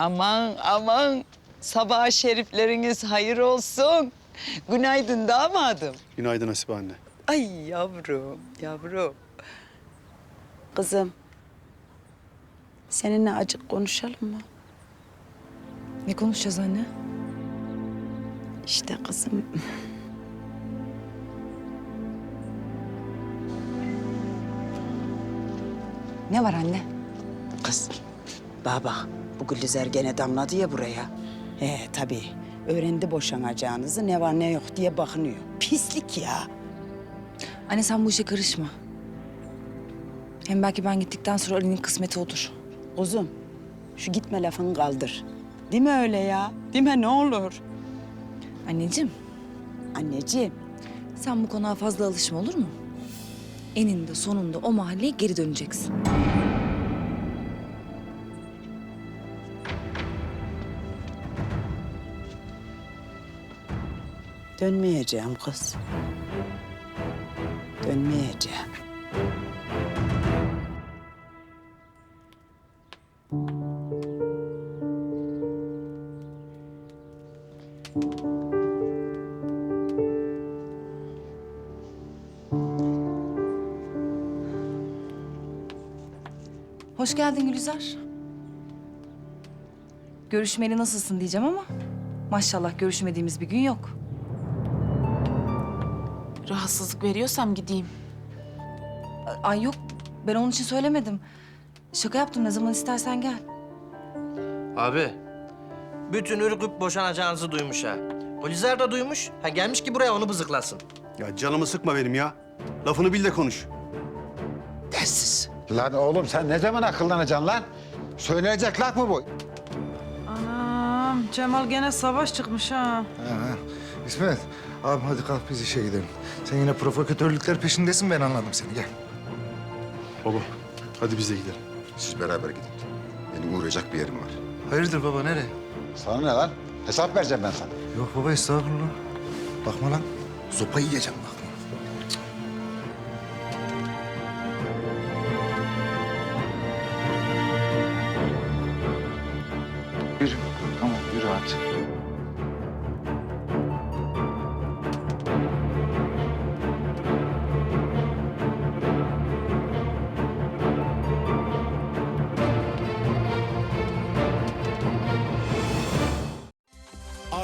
Aman aman sabah şerifleriniz hayır olsun. Günaydın damadım. Günaydın Hasibe anne. Ay yavrum, yavrum. Kızım, seninle acık konuşalım mı? Ne konuşacağız anne? İşte kızım. Ne var anne? Kız, baba bu Gülizar gene damladı ya buraya. He tabii. Öğrendi boşanacağınızı ne var ne yok diye bakınıyor. Pislik ya. Anne sen bu işe karışma. Hem belki ben gittikten sonra Ali'nin kısmeti odur. Kuzum, şu gitme lafını kaldır. Değil mi öyle ya? Değil mi ne olur? Anneciğim Anneciğim, sen bu konuğa fazla alışma olur mu? Eninde sonunda o mahalleye geri döneceksin. Dönmeyeceğim kız. Dönmeyeceğim. Hoş geldin Gülizar. Görüşmeli nasılsın diyeceğim ama maşallah görüşmediğimiz bir gün yok. Rahatsızlık veriyorsam gideyim. Ay yok ben onun için söylemedim. Şaka yaptım ne zaman istersen gel. Abi, bütün ürküp boşanacağınızı duymuş ha. Gülizar da duymuş. Ha gelmiş ki buraya onu bızıklasın. Ya canımı sıkma benim ya. Lafını bil de konuş. Dersiz. Lan oğlum sen ne zaman akıllanacaksın lan? Söylenecek laf mı bu? Anam Cemal gene savaş çıkmış ha. Ha, ha. İsmet, abi hadi kalk biz işe gidelim. Sen yine provokatörlükler peşindesin ben anladım seni gel. Baba hadi biz de gidelim. Siz beraber gidin. Benim uğrayacak bir yerim var. Hayırdır baba nereye? Sana ne lan? Hesap vereceğim ben sana. Yok baba estağfurullah. Bakma lan. Sopa yiyeceğim bakma. Yürü. Tamam yürü hadi.